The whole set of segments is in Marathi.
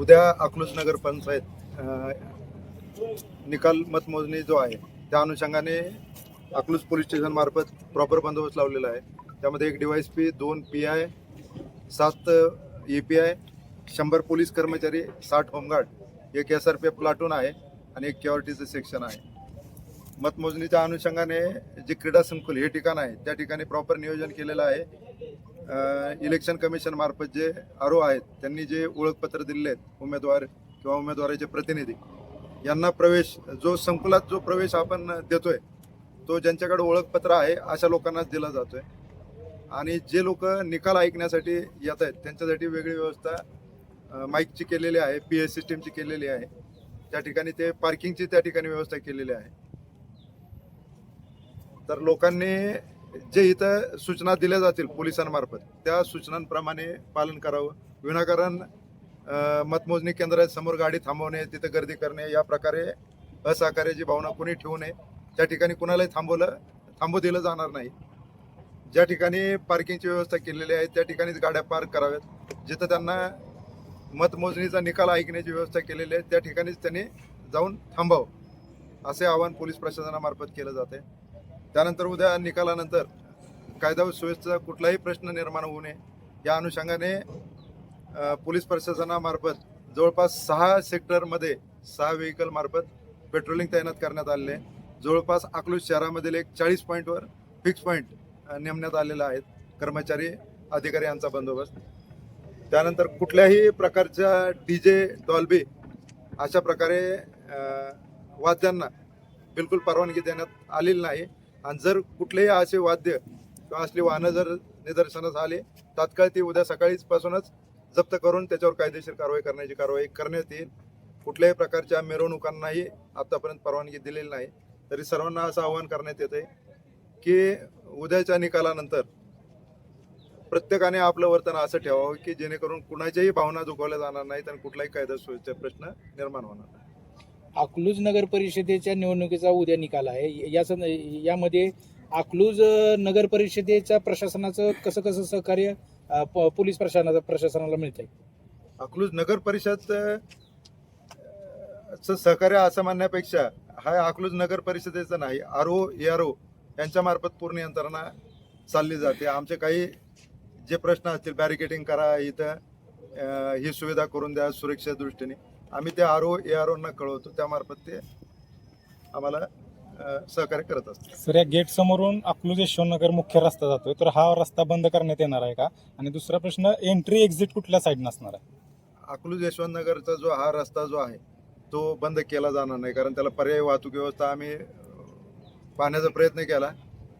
उद्या अकलूज नगर पंचायत निकाल मतमोजणी जो आहे त्या अनुषंगाने अकलूज पोलीस स्टेशनमार्फत प्रॉपर बंदोबस्त लावलेला आहे. त्यामध्ये एक डिवाइस पी दोन पी आय सात ए पी आय शंभर पोलीस कर्मचारी साठ होमगार्ड एक S R P F platoon आहे आणि एक केआरटीचं सेक्शन आहे. मतमोजणीच्या अनुषंगाने जे क्रीडा संकुल हे ठिकाण आहे त्या ठिकाणी प्रॉपर नियोजन केलेलं आहे. इलेक्शन कमिशन मार्फत जे आरो आहेत त्यांनी जे ओळखपत्र दिलेले आहेत उमेदवार किंवा उमेदवाराचे प्रतिनिधी यांना प्रवेश जो संकुलात जो प्रवेश आपण देतोय तो ज्यांच्याकडे ओळखपत्र आहे अशा लोकांनाच दिला जातोय. आणि जे लोक निकाल ऐकण्यासाठी येत आहेत त्यांच्यासाठी वेगळी व्यवस्था माईकची केलेली आहे पी एस सिस्टीमची केलेली आहे. त्या ठिकाणी ते पार्किंगची त्या ठिकाणी व्यवस्था केलेली आहे. तर लोकांनी जे इथं सूचना दिल्या जातील पोलिसांमार्फत त्या सूचनांप्रमाणे पालन करावं. विनाकारण मतमोजणी केंद्रासमोर गाडी थांबवणे तिथं गर्दी करणे या प्रकारे असहकार्याची भावना कोणी ठेवू नये त्या ठिकाणी कुणालाही थांबवलं थांबू दिलं जाणार नाही. ज्या ठिकाणी पार्किंगची व्यवस्था केलेली आहे त्या ठिकाणीच गाड्या पार्क कराव्यात. जिथं त्यांना मतमोजणीचा निकाल ऐकण्याची व्यवस्था केलेली आहे त्या ठिकाणीच त्यांनी जाऊन थांबावं असे आवाहन पोलीस प्रशासनामार्फत केलं जाते त्यानंतर उद्या निकालानंतर कायदा व सुव्यवस्थेचा कुठलाही प्रश्न निर्माण होऊ नये. या अनुषंगाने पोलीस प्रशासनामार्फत जवळपास सहा सेक्टरमध्ये सहा व्हेकलमार्फत पेट्रोलिंग तैनात करण्यात आलेले आहे. जवळपास अकलूज शहरामधील एक चाळीस पॉईंटवर फिक्स पॉईंट नेमण्यात आलेला आहेत कर्मचारी अधिकारी यांचा बंदोबस्त. त्यानंतर कुठल्याही प्रकारच्या डी जे डॉल्बी अशा प्रकारे वाद्यांना बिलकुल परवानगी देण्यात आलेली नाही. आणि जर कुठलेही असे वाद्य किंवा असली वाहनं जर निदर्शनास आले तात्काळ ती उद्या सकाळीच पासूनच जप्त करून त्याच्यावर कायदेशीर कारवाई करण्याची कारवाई करण्यात येईल. कुठल्याही प्रकारच्या मिरवणुकांनाही आतापर्यंत परवानगी दिलेली नाही. तरी सर्वांना असं आवाहन करण्यात येते की उद्याच्या निकालानंतर प्रत्येकाने आपलं वर्तन असं ठेवावं की जेणेकरून कुणाच्याही भावना दुखवल्या जाणार नाहीत आणि कुठलाही कायदा सुव्यवस्थेचे प्रश्न निर्माण होणार नाही अकलूज नगर परिषदेच्या निवडणुकीचा उद्या निकाल आहे. या सं- यामध्ये अकलूज नगर परिषदेच्या प्रशासनाचं कसं कसं सहकार्य प- पोलीस प्रशासनाचं प्रशासनाला मिळत आहे अकलूज नगर परिषद अ, चं सहकार्य असं म्हणण्यापेक्षा हा अकलूज नगर परिषदेचं नाही R O A R O यांच्यामार्फत पूर्ण यंत्रणा चालली जाते. आमचे काही जे प्रश्न असतील बॅरिकेटिंग करा इथं अ, ही सुविधा करून द्या सुरक्षेच्या दृष्टीने आम्ही ते आर ओ ए आर ओना कळवतो त्यामार्फत ते आम्हाला सहकार्य करत असतात. सर या गेट समोरून अकलूज यशवंतनगर मुख्य रस्ता जातोय तर हा रस्ता बंद करण्यात येणार आहे का? आणि दुसरा प्रश्न एंट्री एक्झिट कुठल्या साईड नसणार आहे? अकलूज यशवंतनगरचा जो हा रस्ता जो आहे तो बंद केला जाणार नाही कारण त्याला पर्यायी वाहतूक व्यवस्था आम्ही पाहण्याचा प्रयत्न केला.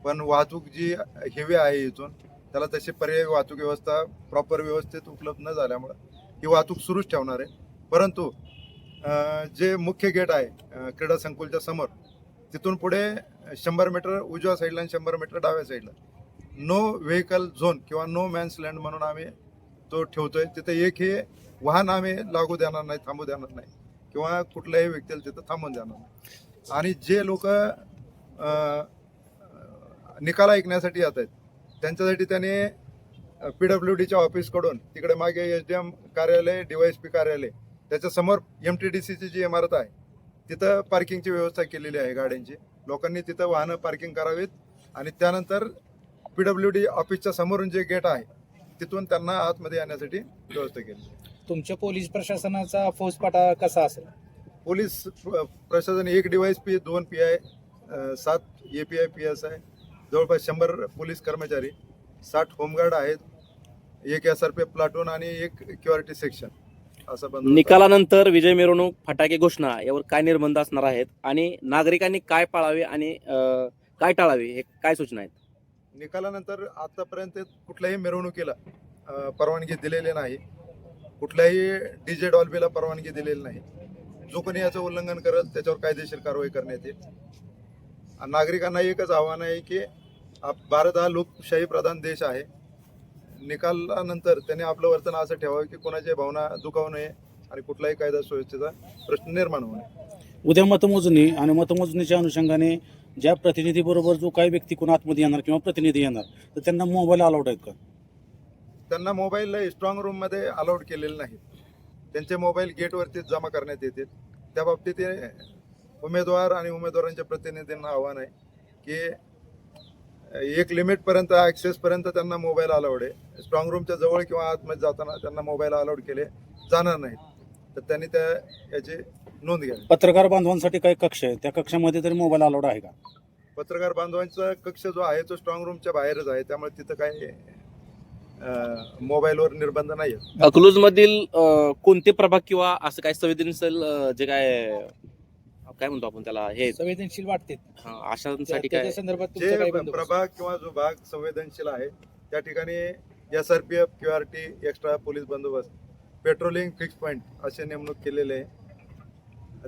पण वाहतूक जी हेवी आहे इथून त्याला तशी पर्यायी वाहतूक व्यवस्था प्रॉपर व्यवस्थित उपलब्ध न झाल्यामुळं ही वाहतूक सुरूच ठेवणार आहे. परंतु जे मुख्य गेट आहे क्रीडा संकुलच्या समोर तिथून पुढे शंभर मीटर उजव्या साईडला आणि शंभर मीटर डाव्या साईडला नो व्हेकल झोन किंवा नो मॅन्स लँड म्हणून आम्ही तो ठेवतोय. तिथे एक हे वाहन आम्ही लागू देणार नाही थांबू देणार नाही. किंवा कुठल्याही व्यक्तीला तिथं थांबून देणार नाही. आणि जे लोक निकाल ऐकण्यासाठी येत आहेत त्यांच्यासाठी त्याने पी डब्ल्यू डीच्या ऑफिसकडून तिकडे मागे एस डी एम कार्यालय डीवायस पी कार्यालय त्याच्यासमोर एम टी डी सीची जी इमारत आहे तिथं पार्किंगची व्यवस्था केलेली आहे गाड्यांची. लोकांनी तिथं वाहनं पार्किंग करावीत आणि त्यानंतर पी डब्ल्यू डी ऑफिसच्या समोरून जे गेट आहे तिथून त्यांना आतमध्ये येण्यासाठी व्यवस्था केली तुमच्या पोलीस प्रशासनाचा फौजपाटा कसा असेल? पोलीस प्र- प्रशासन एक डिवाइस पी दोन पी आय सात A P I P S आहे जवळपास शंभर पोलीस कर्मचारी साठ होमगार्ड आहेत एक एस आर पी प्लाटून आणि एक क्युआरटी सेक्शन निकालानंतर विजय मिरवणूक फटाके घोषणा यावर काय निर्बंध असणार आहेत? आणि नागरिकांनी काय पाळावे आणि अं, काय टाळावे? हे काय सूचना आहेत? निकालानंतर आतापर्यंत कुठल्याही मिरवणुकीला अ, परवानगी दिलेली नाही. कुठल्याही डी जे डॉल्बीला परवानगी दिलेली नाही. जो कोणी याचं उल्लंघन करेल त्याच्यावर कायदेशीर कारवाई करण्यात येईल. आणि नागरिकांना एकच आव्हान आहे की आप- भारत हा लोकशाही प्रधान देश आहे. निकालानंतर त्यांनी आपलं वर्तन असं ठेवावं की कोणाच्या भावना दुखावू नये आणि कुठलाही कायदा सुव्यवस्थेचा प्रश्न निर्माण होऊ नये. उद्या मतमोजणी आणि मतमोजणीच्या अनुषंगाने ज्या प्रतिनिधीबरोबर जो काही व्यक्ती कोण आतमध्ये येणार किंवा प्रतिनिधी येणार तर त्यांना मोबाईल अलाउड आहेत का? त्यांना मोबाईल स्ट्रॉंग रूममध्ये अलाउड केलेले नाही त्यांचे मोबाईल गेटवरतीच जमा करण्यात येतील. त्या बाबतीत उमेदवार आणि उमेदवारांच्या प्रतिनिधींना आव्हान आहे की एक लिमिटपर्यंत ॲक्सेसपर्यंत त्यांना मोबाईल अलाउड आहे. स्ट्रॉंग रूमच्या जवळ किंवा आतमध्ये जाताना त्यांना मोबाईल अलाउड केले जाणार नाहीत. तर त्यांनी त्या याची नोंद घ्यावी. पत्रकार बांधवांसाठी काही कक्ष आहे. त्या कक्षामध्ये तरी मोबाईल अलाउड आहे का? पत्रकार बांधवांचा कक्ष जो आहे तो स्ट्रॉंग रूमच्या बाहेरच आहे. त्यामुळे तिथं काही मोबाईलवर निर्बंध नाही आहेत अकलूज मधील कोणते प्रभाग किंवा असं काय संवेदनशील जे काय काय म्हणतो आपण त्याला? हे संवेदनशील वाटते. हा, अशांसाठी त्याच्या काय? संदर्भात तुमचं जे काय बंदोबस्त? प्रभाग किंवा जो भाग संवेदनशील आहे त्या ठिकाणी S R P F Q R T extra police बंदोबस्त पेट्रोलिंग फिक्स पॉईंट असे नेमणूक केलेले आहे.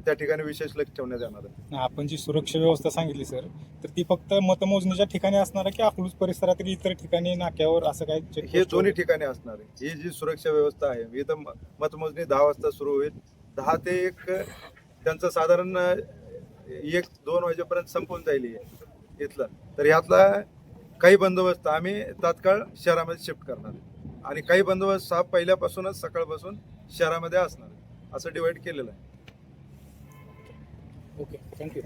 त्या ठिकाणी विशेष लक्ष ठेवण्यात येणार आहे. आपण जी सुरक्षा व्यवस्था सांगितली सर तर ती फक्त मतमोजणीच्या ठिकाणी असणार आहे की अकलूज परिसरातील इतर ठिकाणी नाक्यावर असं काय हे दोन्ही वगैरे? ठिकाणी असणार आहे. ही जी सुरक्षा व्यवस्था आहे इथं म- मतमोजणी दहा वाजता सुरू होईल. दहा ते एक त्यांचं साधारण एक दोन वाजेपर्यंत संपून जाईल इथलं. तर यातला काही बंदोबस्त आम्ही तात्काळ शहरामध्ये शिफ्ट करणार आणि काही बंदोबस्त हा पहिल्यापासूनच सकाळपासून शहरामध्ये असणार असं डिवाईड केलेलं आहे. Okay thank you.